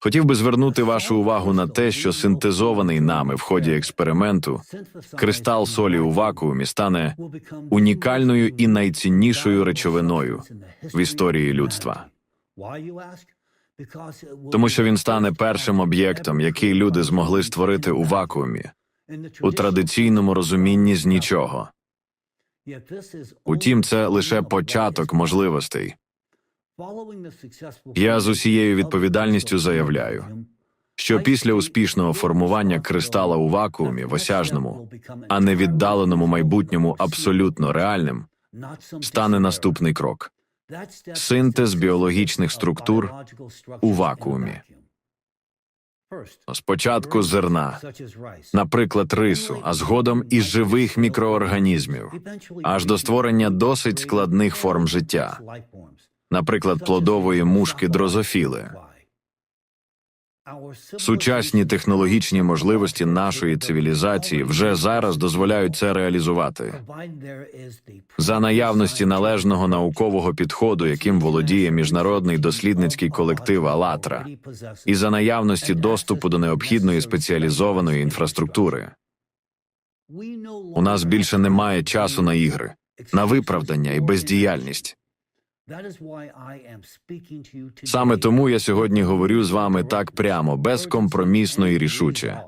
Хотів би звернути вашу увагу на те, що синтезований нами в ході експерименту кристал солі у вакуумі стане унікальною і найціннішою речовиною в історії людства. Тому що він стане першим об'єктом, який люди змогли створити у вакуумі, у традиційному розумінні з нічого. Утім, це лише початок можливостей. Я з усією відповідальністю заявляю, що після успішного формування кристала у вакуумі в осяжному, а не віддаленому майбутньому абсолютно реальним, стане наступний крок синтез біологічних структур у вакуумі. спочатку зерна, наприклад, рису, а згодом і живих мікроорганізмів, аж до створення досить складних форм життя, наприклад, плодової мушки дрозофіли. Сучасні технологічні можливості нашої цивілізації вже зараз дозволяють це реалізувати. За наявності належного наукового підходу, яким володіє міжнародний дослідницький колектив «АЛЛАТРА», і за наявності доступу до необхідної спеціалізованої інфраструктури. У нас більше немає часу на ігри, на виправдання і бездіяльність. Саме тому я сьогодні говорю з вами так прямо, безкомпромісно і рішуче.